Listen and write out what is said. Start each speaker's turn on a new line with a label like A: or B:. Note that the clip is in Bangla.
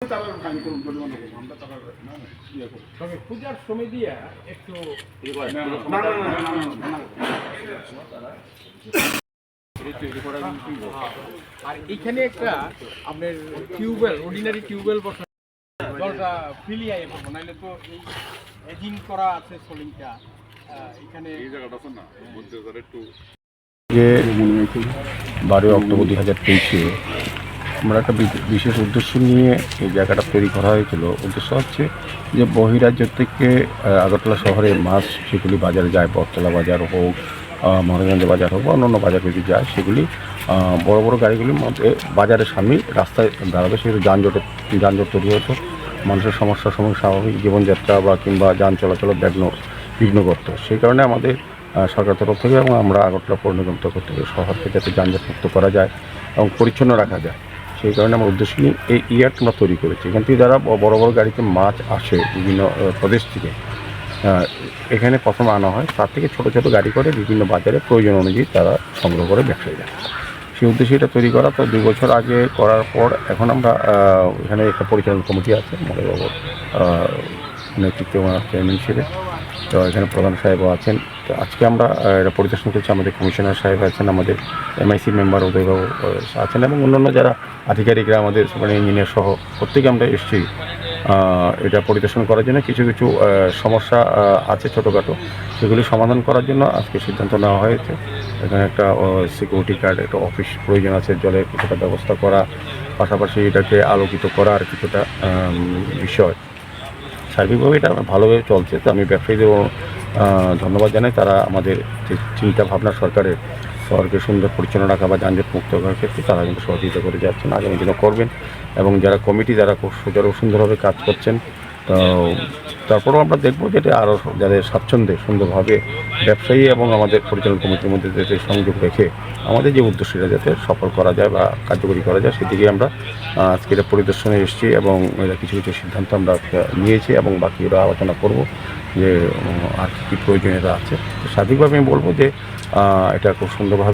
A: তারা ফাইন করুন পরিমাণ আমরা তারা ইয়ে করব।
B: তবে পূজার সময় দিয়া একটু
A: না, না, না, না, না, না, না।
B: আর এখানে একটা আপনার টিউবওয়েল অর্ডিনারি টিউবওয়েল বসানো জলটা ফ্রিলি আইয়ে পাবো নাহলে তো এই এজিং করা আছে সোলিংটা এখানে
A: এই জায়গাটা আছে না মধ্যে একটু
C: যে বারোই অক্টোবর দুই হাজার তেইশে আমরা একটা বিশেষ উদ্দেশ্য নিয়ে এই জায়গাটা তৈরি করা হয়েছিল। উদ্দেশ্য হচ্ছে যে বহিরাজ্য থেকে আগরতলা শহরে মাছ সেগুলি বাজারে যায় বটতলা বাজার হোক আহ, মহারাজগঞ্জ বাজার হোক বা অন্যান্য বাজার যদি যায় সেগুলি বড় বড় গাড়িগুলির মধ্যে বাজারের সামনে রাস্তায় দাঁড়াবে। সেগুলো যানজটের যানজট তৈরি হতো। মানুষের সমস্যার সময় স্বাভাবিক জীবনযাত্রা বা কিংবা যান চলাচল বিঘ্ন বিঘ্ন করতো সেই কারণে আমাদের সরকার তরফ থেকে এবং আমরা আগরতলা পৌর নিগম তরফ থেকে শহরকে যাতে যানজট মুক্ত করা যায় এবং পরিচ্ছন্ন রাখা যায়। সেই কারণে আমরা উদ্দেশ্য নিয়ে এই ইয়ার্ড আমরা তৈরি করেছি। এখান থেকে যারা বড় বড় গাড়িতে মাছ আসে বিভিন্ন প্রদেশ থেকে এখানে প্রথম আনা হয়। তার থেকে ছোট ছোট গাড়ি করে বিভিন্ন বাজারে প্রয়োজন অনুযায়ী তারা সংগ্রহ করে ব্যবসায়ী যায় সেই উদ্দেশ্যে এটা তৈরি করা। তো দুই বছর আগে করার পর এখন আমরা এখানে একটা পরিচালনা কমিটি আছে মনে নেতৃত্বে ওনার চেয়ারম্যান হিসেবে তো এখানে প্রধান সাহেবও আছেন। তো আজকে আমরা এটা পরিদর্শন করছি আমাদের কমিশনার সাহেব আছেন, আমাদের এমআইসি মেম্বার উদয়বাবু আছেন এবং অন্যান্য যারা আধিকারিকরা আমাদের সুপার ইঞ্জিনিয়ার সহ প্রত্যেকে আমরা এসেছি এটা পরিদর্শন করার জন্য। কিছু কিছু সমস্যা আছে ছোটোখাটো, সেগুলি সমাধান করার জন্য আজকে সিদ্ধান্ত নেওয়া হয়েছে। এখানে একটা সিকিউরিটি গার্ড একটা অফিস প্রয়োজন আছে, জলের কিছুটা ব্যবস্থা করা, পাশাপাশি এটাকে আলোকিত করার কিছুটা বিষয়। সার্বিকভাবে এটা ভালোভাবে চলছে। তো আমি ব্যবসায়ীদেরও ধন্যবাদ জানাই। তারা আমাদের যে চিন্তাভাবনা সরকারের, শহরকে সুন্দর পরিচ্ছন্ন রাখা বা যানজট মুক্ত করার ক্ষেত্রে তারা কিন্তু সহযোগিতা করে যাচ্ছেন, আগামী দিনও করবেন। এবং যারা কমিটি, যারা খুব সুন্দরভাবে কাজ করছেন তো তারপরেও আমরা দেখব যে এটা আরও যাদের স্বাচ্ছন্দ্যে সুন্দরভাবে ব্যবসায়ী এবং আমাদের পরিচালন কমিটির মধ্যে যাতে সংযোগ রেখে আমাদের যে উদ্দেশ্যটা যাতে সফল করা যায় বা কার্যকরী করা যায়, সেদিকে আমরা আজকে এটা পরিদর্শনে এসেছি এবং কিছু কিছু সিদ্ধান্ত আমরা নিয়েছি এবং বাকি ওরা আলোচনা করব যে আর কী কী প্রয়োজনীয়তা আছে। স্বাভাবিকভাবে আমি বলব যে এটা খুব সুন্দরভাবে